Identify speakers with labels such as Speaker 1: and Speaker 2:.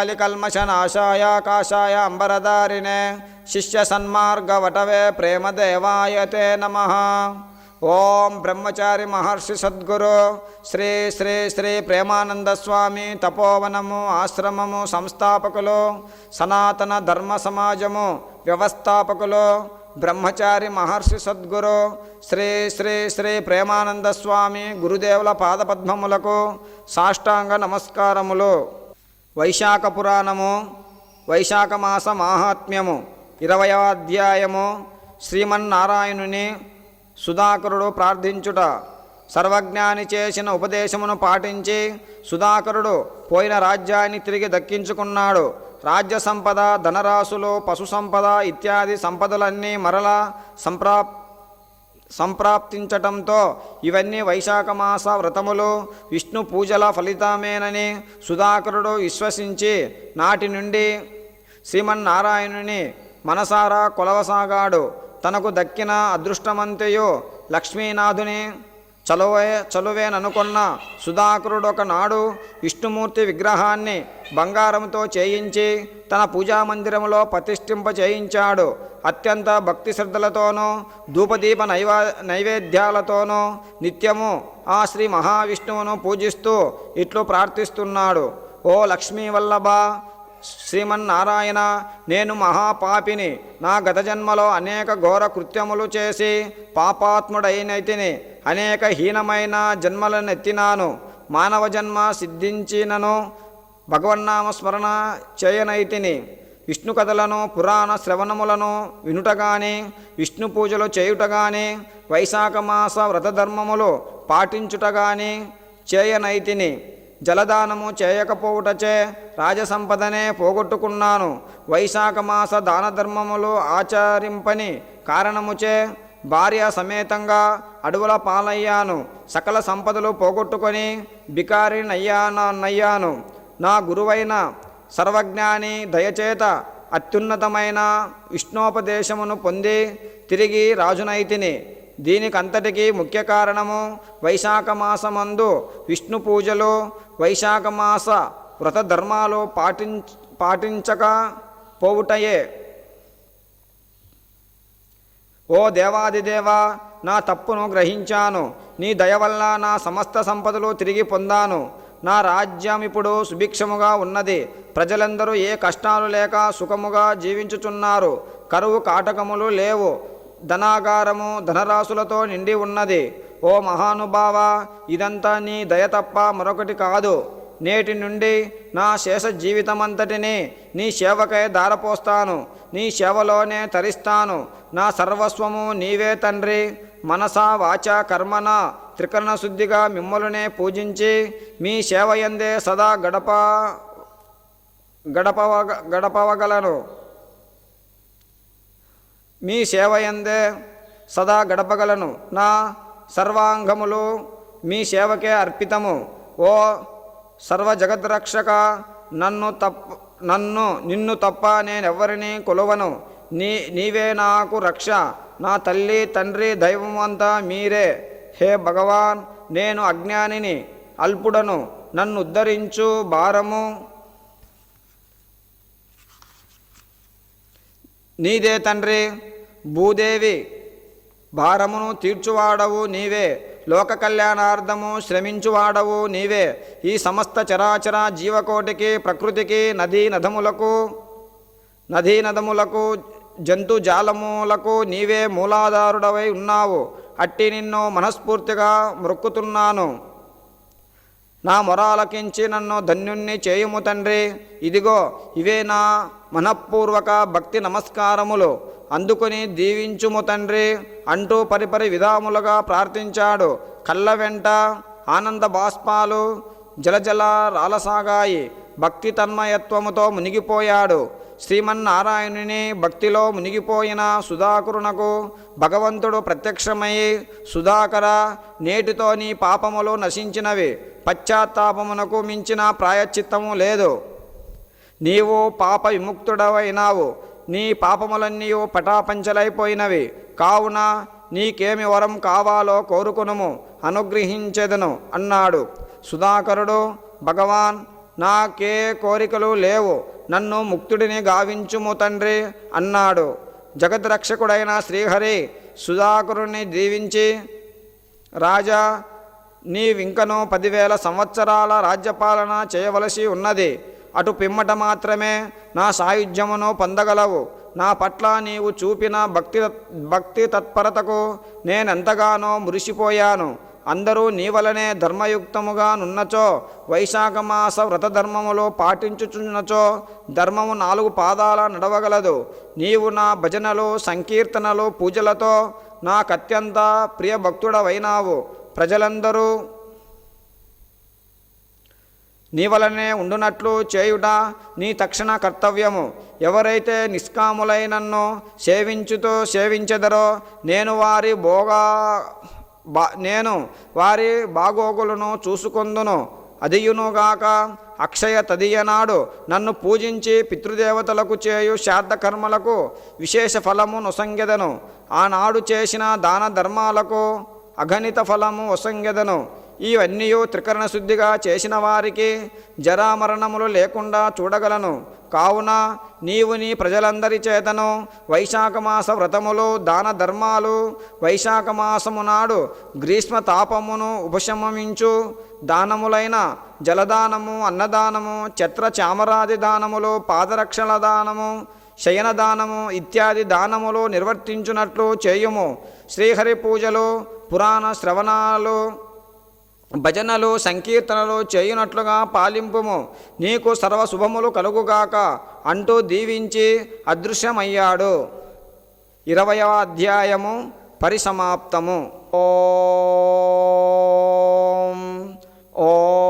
Speaker 1: కలికల్మషనాశాయ కాషాయ అంబరదారిణే శిష్య సన్మార్గవటవే ప్రేమదేవాయ తే నమ ఓం బ్రహ్మచారి మహర్షి సద్గురు శ్రీ శ్రీ శ్రీ ప్రేమానంద స్వామి తపోవనము ఆశ్రమము సంస్థాపకులు సనాతన ధర్మ సమాజము వ్యవస్థాపకులు బ్రహ్మచారి మహర్షి సద్గురు శ్రీ శ్రీ శ్రీ ప్రేమానంద స్వామి గురుదేవుల పాదపద్మములకు సాష్టాంగ నమస్కారములు వైశాఖ పురాణము వైశాఖ మాస మాహాత్మ్యము ఇరవయవ అధ్యాయము శ్రీమన్నారాయణుని సుధాకరుడు ప్రార్థించుట. సర్వజ్ఞాని చేసిన ఉపదేశమును పాటించి సుధాకరుడు పోయిన రాజ్యాన్ని తిరిగి దక్కించుకున్నాడు. రాజ్య సంపద ధనరాశులు పశు సంపద ఇత్యాది సంపదలన్నీ మరలా సంప్రాప్ సంప్రాప్తించటంతో ఇవన్నీ వైశాఖ మాస వ్రతములు విష్ణు పూజల ఫలితమేనని సుధాకరుడు విశ్వసించి నాటి నుండి శ్రీమన్నారాయణుని మనసారా కొలవసాగాడు. తనకు దక్కిన అదృష్టమంతయు లక్ష్మీనాథుని చలువే చలువేననుకున్న సుధాకరుడు ఒకనాడు విష్ణుమూర్తి విగ్రహాన్ని బంగారంతో చేయించి తన పూజామందిరంలో ప్రతిష్ఠింప చేయించాడు. అత్యంత భక్తి శ్రద్ధలతోనూ ధూపదీప నైవా నైవేద్యాలతోనూ నిత్యము ఆ శ్రీ మహావిష్ణువును పూజిస్తూ ఇట్లు ప్రార్థిస్తున్నాడు. ఓ లక్ష్మీ వల్లభ శ్రీమన్నారాయణ నేను మహాపాపిని. నా గత జన్మలో అనేక ఘోర కృత్యములు చేసి పాపాత్ముడైనతిని. అనేక హీనమైన జన్మలనెత్తినాను మానవ జన్మ సిద్ధించినను భగవన్నామ స్మరణ చేయనైతిని విష్ణు కథలను పురాణ శ్రవణములను వినుటగానే విష్ణు పూజలు చేయుటగాని వైశాఖ మాస వ్రతధర్మములు పాటించుటగానే చేయనైతిని జలదానము చేయకపోవుటచే రాజసంపదనే పోగొట్టుకున్నాను. వైశాఖ మాస దాన ధర్మములు ఆచరింపని కారణముచే భార్య సమేతంగా అడవుల పాలయ్యాను. సకల సంపదలు పోగొట్టుకొని బికారి నా గురువైన సర్వజ్ఞాని దయచేత అత్యున్నతమైన విష్ణోపదేశమును పొంది తిరిగి రాజునైతిని. దీనికంతటికీ ముఖ్య కారణము వైశాఖ మాసమందు విష్ణు పూజలు వైశాఖ మాస వ్రత ధర్మాలు పాటించ పాటించక పోవుటయే. ఓ దేవాదిదేవా నా తప్పును గ్రహించాను. నీ దయ వల్ల నా సమస్త సంపదలు తిరిగి పొందాను. నా రాజ్యం ఇప్పుడు సుభిక్షముగా ఉన్నది. ప్రజలందరూ ఏ కష్టాలు లేక సుఖముగా జీవించుచున్నారు. కరువు కాటకములు లేవు. ధనాగారము ధనరాశులతో నిండి ఉన్నది. ఓ మహానుభావ ఇదంతా నీ దయ తప్ప మరొకటి కాదు. నేటి నుండి నా శేష జీవితమంతటిని నీ సేవకై దారపోస్తాను. నీ సేవలోనే తరిస్తాను. నా సర్వస్వము నీవే తండ్రి. మనసా వాచ కర్మన త్రికరణ శుద్ధిగా మిమ్మల్నే పూజించి మీ సేవయందే సదా గడప గడపవ గడపవగలను. మీ సేవయందే సదా గడపగలను. నా సర్వాంగములు మీ సేవకే అర్పితము. ఓ సర్వ జగద్రక్షక నన్ను తప్ప నన్ను నిన్ను తప్ప నేనెవరిని కొలవను? నీ నీవే నాకు రక్ష. నా తల్లి తండ్రి దైవం అంతా మీరే. హే భగవాన్ నేను అజ్ఞానిని అల్పుడను. నన్ను ఉద్ధరించు భారము. నీదే తండ్రి భూదేవి. భారమును తీర్చువాడవు నీవే. లోక కళ్యాణార్థము శ్రమించువాడవు నీవే. ఈ సమస్త చరాచర జీవకోటికి ప్రకృతికి నదీ నదములకు నదీ నదములకు జంతు జాలములకు నీవే మూలాధారుడవై ఉన్నావు. అట్టి నిన్ను మనస్ఫూర్తిగా మొక్కుతున్నాను నా మొరాలకించి నన్ను ధన్యుణ్ణి చేయుము తండ్రి. ఇదిగో ఇవే నా మనఃపూర్వక భక్తి నమస్కారములు. అందుకుని దీవించుము తండ్రి. అంటూ పరిపరి విధాములుగా ప్రార్థించాడు. కళ్ళ వెంట ఆనంద బాష్పాలు జలజల రాలసాగాయి. భక్తి తన్మయత్వముతో మునిగిపోయాడు. శ్రీమన్నారాయణుని భక్తిలో మునిగిపోయిన సుధాకరునకు భగవంతుడు ప్రత్యక్షమై సుధాకర నేటితో నీ పాపములు నశించినవి. పశ్చాత్తాపమునకు మించిన ప్రాయశ్చిత్తము లేదు. నీవు పాప విముక్తుడవైనావు. నీ పాపములన్నీ పటాపంచలైపోయినవి. కావున నీకేమి వరం కావాలో కోరుకునుము. అనుగ్రహించెదను అన్నాడు. సుధాకరుడు భగవాన్ నాకే కోరికలు లేవు. నన్ను ముక్తుడిని గావించుము తండ్రి అన్నాడు. జగద్రక్షకుడైన శ్రీహరి సుధాకరుణ్ణి దీవించి రాజా నీవింకను పదివేల సంవత్సరాల రాజ్యపాలన చేయవలసి ఉన్నది. అటు పిమ్మట మాత్రమే నా సాయుధ్యమును పొందగలవు. నా పట్ల నీవు చూపిన భక్తి భక్తి తత్పరతకు నేనెంతగానో మురిసిపోయాను. అందరూ నీ వలనే ధర్మయుక్తముగా నున్నచో వైశాఖ మాస వ్రతధర్మములో పాటించుచున్నచో ధర్మము నాలుగు పాదాల నడవగలదు. నీవు నా భజనలు సంకీర్తనలు పూజలతో నాకత్యంత ప్రియభక్తుడవైనావు. ప్రజలందరూ నీ వలనే ఉండునట్లు చేయుట నీ తక్షణ కర్తవ్యము. ఎవరైతే నిష్కాములై నన్ను సేవించుతో సేవించెదరో నేను వారి భోగా బా నేను వారి బాగోగులను చూసుకొందును. అదియునుగాక అక్షయ తదియనాడు నన్ను పూజించి పితృదేవతలకు చేయు శ్రాద్ధకర్మలకు విశేష ఫలము నొసంగెదను. ఆనాడు చేసిన దాన ధర్మాలకు అగణిత ఫలము ఒసంగెదను ఇవన్నీ త్రికరణ శుద్ధిగా చేసిన వారికి జరామరణములు లేకుండా చూడగలను. కావున నీవు నీ ప్రజలందరి చేతను వైశాఖ మాస వ్రతములు దాన ధర్మాలు వైశాఖ మాసము నాడు గ్రీష్మ తాపమును ఉపశమించు దానములైన జలదానము అన్నదానము చత్ర చామరాది దానములు పాదరక్షణ దానము శయనదానము ఇత్యాది దానములు నిర్వర్తించునట్లు చేయుము. శ్రీహరి పూజలు పురాణ శ్రవణాలు భజనలు సంకీర్తనలు చేయునట్లుగా పాలింపుము. నీకు సర్వ శుభములు కలుగుగాక అంటూ దీవించి అదృశ్యమయ్యాడు. ఇరవయవ అధ్యాయము పరిసమాప్తము. ఓం ఓ.